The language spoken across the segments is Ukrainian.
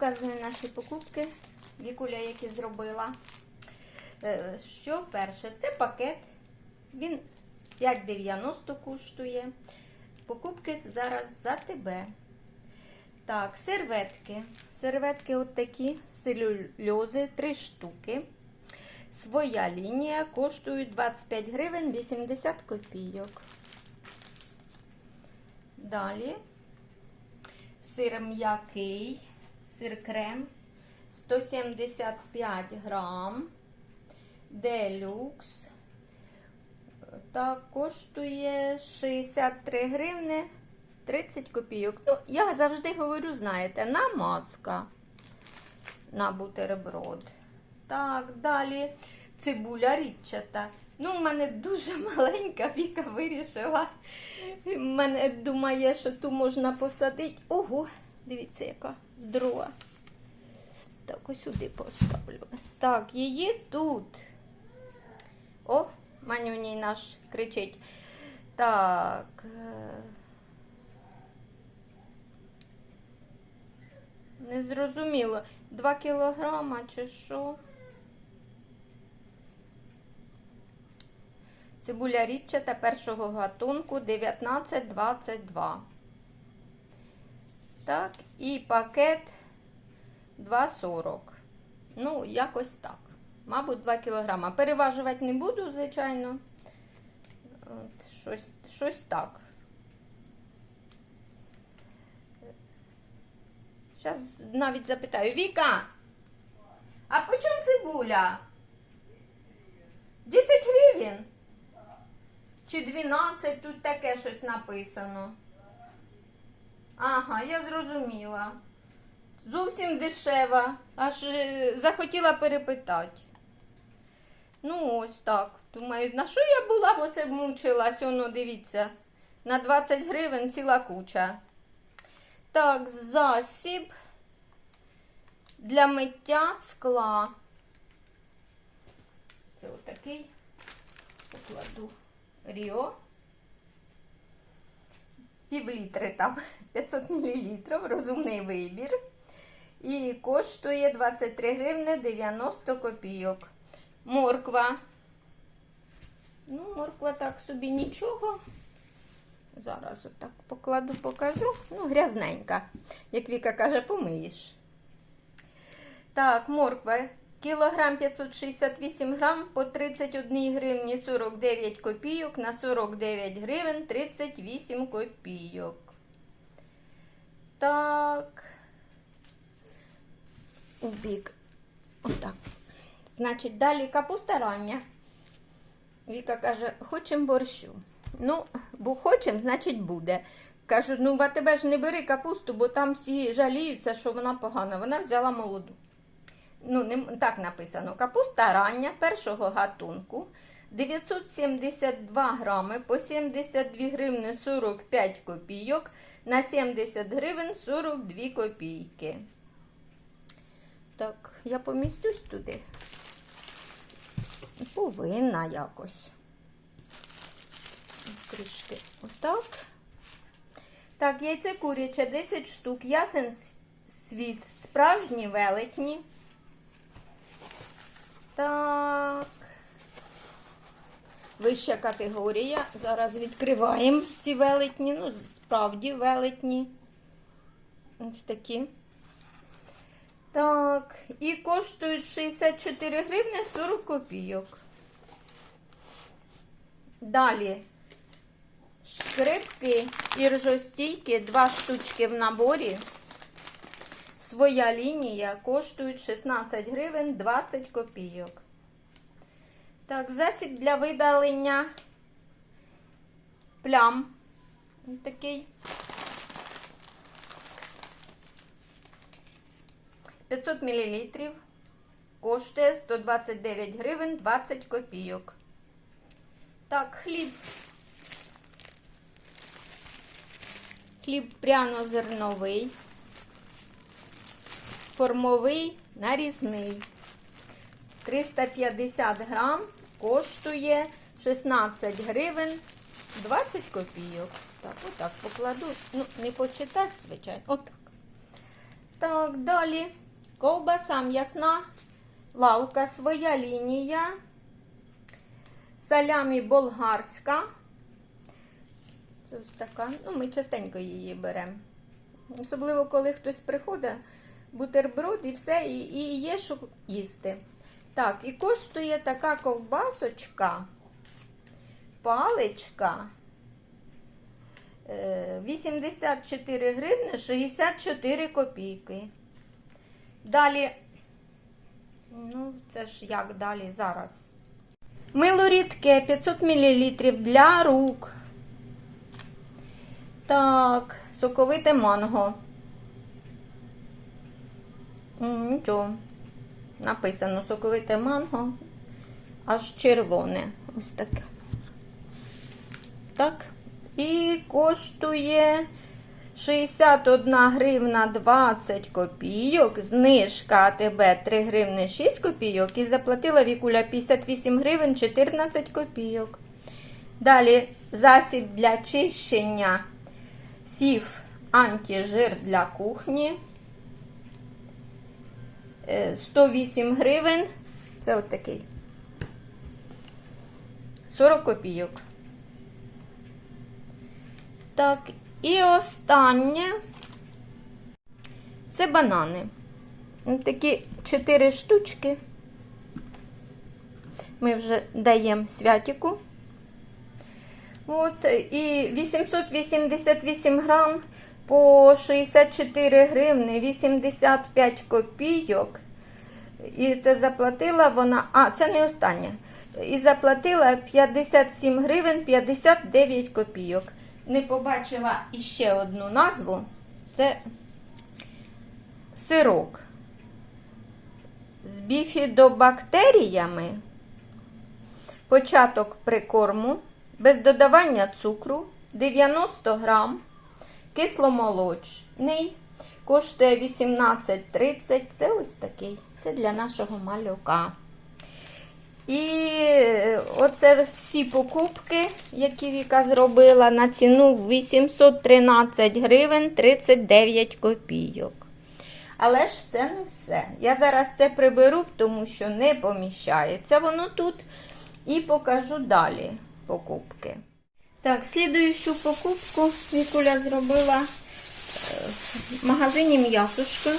показую наші покупки, Вікуля, які зробила. Е, Що перше? Це пакет. Він 5,90 коштує. Покупки зараз за тебе. Так, серветки. Серветки от такі целюльози, 3 штуки. Своя лінія коштують 25 гривень 80 копійок. Далі сир м'який, сир крем 175 грам, делюкс. Так, коштує 63 гривни 30 копійок. Ну, я завжди говорю, знаєте, намазка на бутерброд. Так, далі цибуля рідчата. Ну, в мене дуже маленька Віка вирішила. В Мене думає, що ту можна посадити. Ого, дивіться, яка здорова. Так, ось сюди поставлю. Так, її тут. О, манюній наш кричить. Так. е, Не зрозуміло. Два кілограма чи що? Цибуля ріпчата першого гатунку 19,22. Так, і пакет 2,40. Ну, якось так. Мабуть, 2 кілограма. Переважувати не буду, звичайно. От, щось, щось так. Зараз навіть запитаю. Віка, а по чому цибуля? 10 гривень? Чи 12, тут таке щось написано. Ага, я зрозуміла. Зовсім дешева. Аж е, захотіла перепитати. Ну, ось так. Думаю, на що я була, бо це мучилась, воно, дивіться. На 20 гривень ціла куча. Так, засіб для миття скла. Це отакий. Покладу Ріо. Півлітри там 500 мл, розумний вибір. І коштує 23 гривни 90 копійок. Морква. Ну, морква так собі нічого. Зараз отак покладу, покажу. Ну, грязненька. Як Віка каже, помиєш. Так, морква. Кілограм 568 грам по 31 гривні 49 копійок на 49 гривень 38 копійок. Так. У бік. Отак. Значить, далі капуста рання. Віка каже, хочемо борщу. Ну, бо хочемо, значить буде. Кажу, ну в тебе ж не бери капусту, бо там всі жаліються, що вона погана. Вона взяла молоду. Ну, не, так написано. Капуста рання першого гатунку. 972 грами по 72 гривни 45 копійок на 70 гривень 42 копійки. Так, я помістюсь туди. Повинна якось. Трішки отак. Так, яйце куряче 10 штук. Ясен світ. Справжні велетні. Так. Вища категорія. Зараз відкриваємо ці велетні. Ну, справді велетні. Ось такі. Так, і коштують 64 гривни 40 копійок. Далі шкрипки і два штучки в наборі. Своя лінія коштують 16 гривень 20 копійок. Так, засіб для видалення плям. Такий. 500 мл. Коштує 129 гривень 20 копійок. Так, хліб. Хліб пряно-зерновий, формовий, нарізний. 350 грам коштує 16 гривень 20 копійок. Так, отак покладу. Ну, не почитати, звичайно. Отак. Так, далі. Ковбаса м'ясна, лавка, своя лінія. Салямі болгарська. Це ось така. Ну, ми частенько її беремо. Особливо, коли хтось приходить, бутерброд і все, і, і є що їсти. Так, і коштує така ковбасочка, паличка. е, 84 гривни 64 копійки. Далі, ну, це ж як далі зараз. Мило рідке 500 мл для рук. Так, соковите манго. Нічого. Написано соковите манго, аж червоне. Ось таке. Так. І коштує 61 гривна 20 копійок. Знижка АТБ 3 гривни 6 копійок. І заплатила Вікуля 58 гривень 14 копійок. Далі засіб для чищення сів антижир для кухні. Е, 108 гривень. Це от такий. 40 копійок. Так, і останнє це банани. Такі 4 штучки. Ми вже даємо святіку. От, і 888 грам по 64 гривни 85 копійок. І це заплатила вона. А, це не остання. І заплатила 57 гривень 59 копійок. Не побачила іще одну назву. Це сирок з біфідобактеріями. Початок прикорму без додавання цукру 90 грам, кисломолочний, коштує 18,30. Це ось такий. Це для нашого малюка. І оце всі покупки, які Віка зробила на ціну 813 гривень 39 копійок. Але ж це не все. Я зараз це приберу, тому що не поміщається воно тут. І покажу далі покупки. Так, слідуючу покупку Вікуля зробила е, в магазині м'ясушка.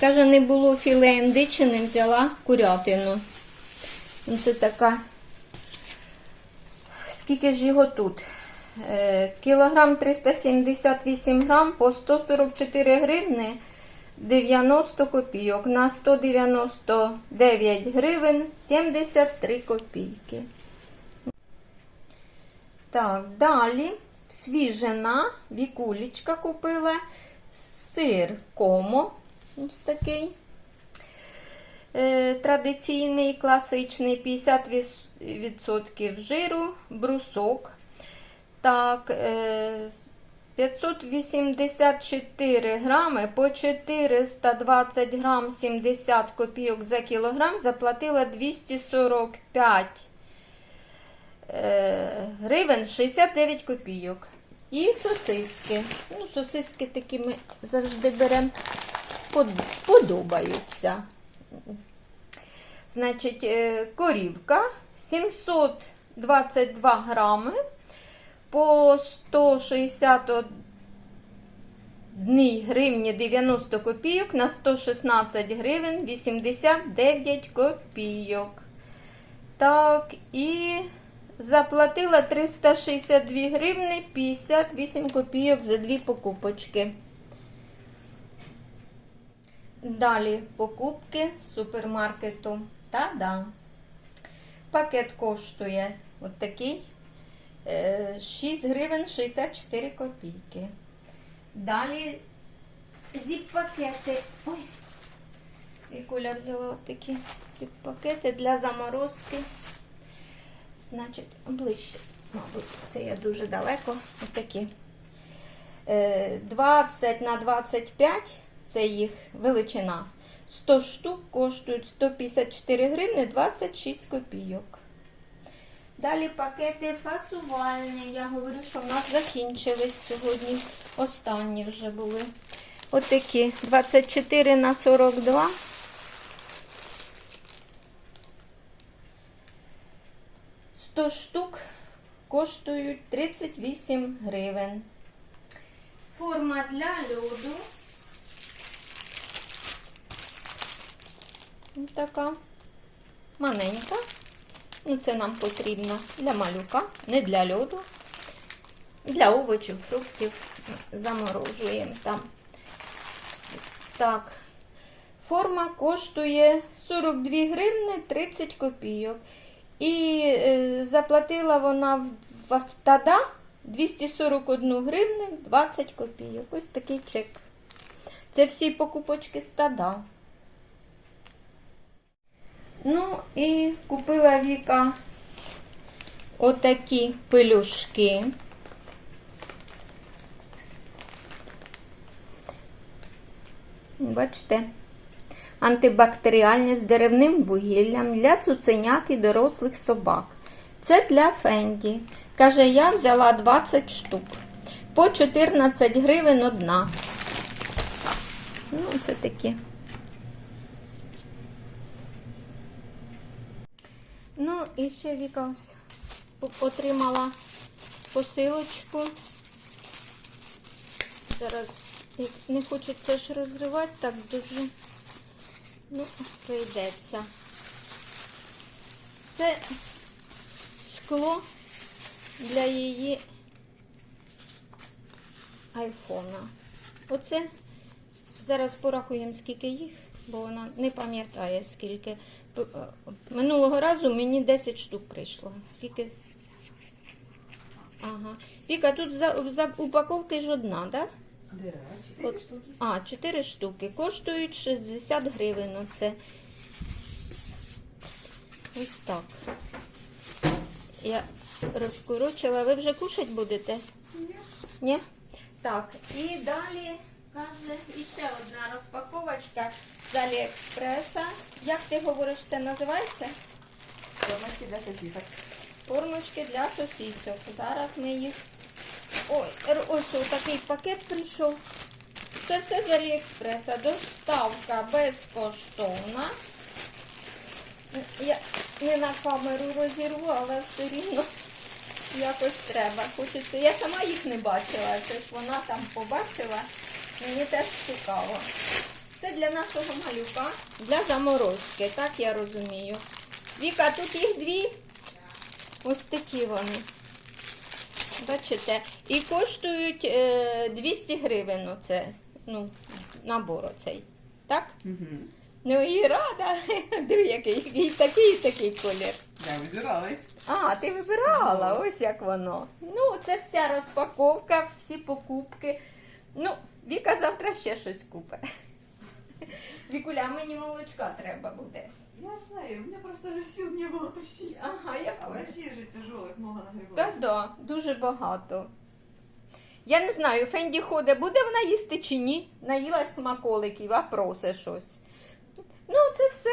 Каже, не було філе індичини, взяла курятину. Ну, Це така. Скільки ж його тут? Е, Кілограм 378 грам по 144 гривни 90 копійок. На 199 гривень 73 копійки. Так, далі свіжина, вікулечка купила, сир комо. Ось такий. Е, традиційний, класичний, 50% жиру, брусок. Так, е, 584 грами по 420 грам 70 копійок за кілограм заплатила 245 е, гривень 69 копійок. І сосиски. Ну, сосиски такі ми завжди беремо, подобаються. Значить, е, корівка 722 грами по 161 гривні 90 копійок на 116 гривень 89 копійок. Так, і заплатила 362 гривни 58 копійок за дві покупочки. Далі покупки з супермаркету. Та-да. Пакет коштує от такий е, 6 гривень 64 копійки. Далі зіп-пакети. Ой, Вікуля взяла от такі зіп-пакети для заморозки. Значить, ближче, мабуть, це я дуже далеко. От такі. Е, 20 на 25 це їх величина. 100 штук коштують 154 гривни 26 копійок. Далі пакети фасувальні. Я говорю, що в нас закінчились сьогодні. Останні вже були. Отакі 24 на 42. Сто штук коштують 38 гривень. Форма для льоду. Ось така маленька. Ну, це нам потрібно для малюка, не для льоду. Для овочів, фруктів заморожуємо там. Так. Форма коштує 42 гривни 30 копійок. І е, заплатила вона в, автода 241 гривну 20 копійок. Ось такий чек. Це всі покупочки стада. Ну і купила Віка отакі пелюшки. Бачите, антибактеріальні з деревним вугіллям для цуценят і дорослих собак. Це для Фенді. Каже, я взяла 20 штук. По 14 гривень одна. Ну, це такі. Ну, і ще Віка отримала посилочку. Зараз не хочеться ж розривати, так дуже ну, прийдеться. Це скло для її айфона. Оце зараз порахуємо, скільки їх, бо вона не пам'ятає, скільки. Е, Минулого разу мені 10 штук прийшло. Скільки? Ага. Віка, тут за, за упаковки ж одна, так? Да? А, 4 штуки. Коштують 60 гривень. Оце. Ось так. Я розкорочила. Ви вже кушать будете? Ні. Ні? Так, і далі каже іще одна розпаковочка з Аліекспреса. Як ти говориш, це називається? Формочки для сосисок. Формочки для сосісок. Зараз ми їх. Ой, ось такий пакет прийшов. Це все з Аліекспреса. Доставка безкоштовна. Я не на камеру розірву, але все рівно якось треба. Хочеться. Я сама їх не бачила, це ж вона там побачила. Мені теж цікаво. Це для нашого малюка, для заморозки, так я розумію. Віка, тут їх дві. Ось такі вони. Бачите? І коштують е, 200 гривень оце, ну, набор оцей. Так? Угу. Ну і рада. Диви, який, і такий, і такий колір. Я вибирали. А, ти вибирала, ось як воно. Ну, це вся розпаковка, всі покупки. Ну, Віка завтра ще щось купить. Вікуля, мені молочка треба буде. Я знаю, у меня просто же сил не было тащить. Ага, я А поняла. вообще же тяжелых много. Так, да, дуже багато. Я не знаю, Фенді ходить, буде вона їсти чи ні. Наїлась смаколиків, а просить щось. Ну, це все.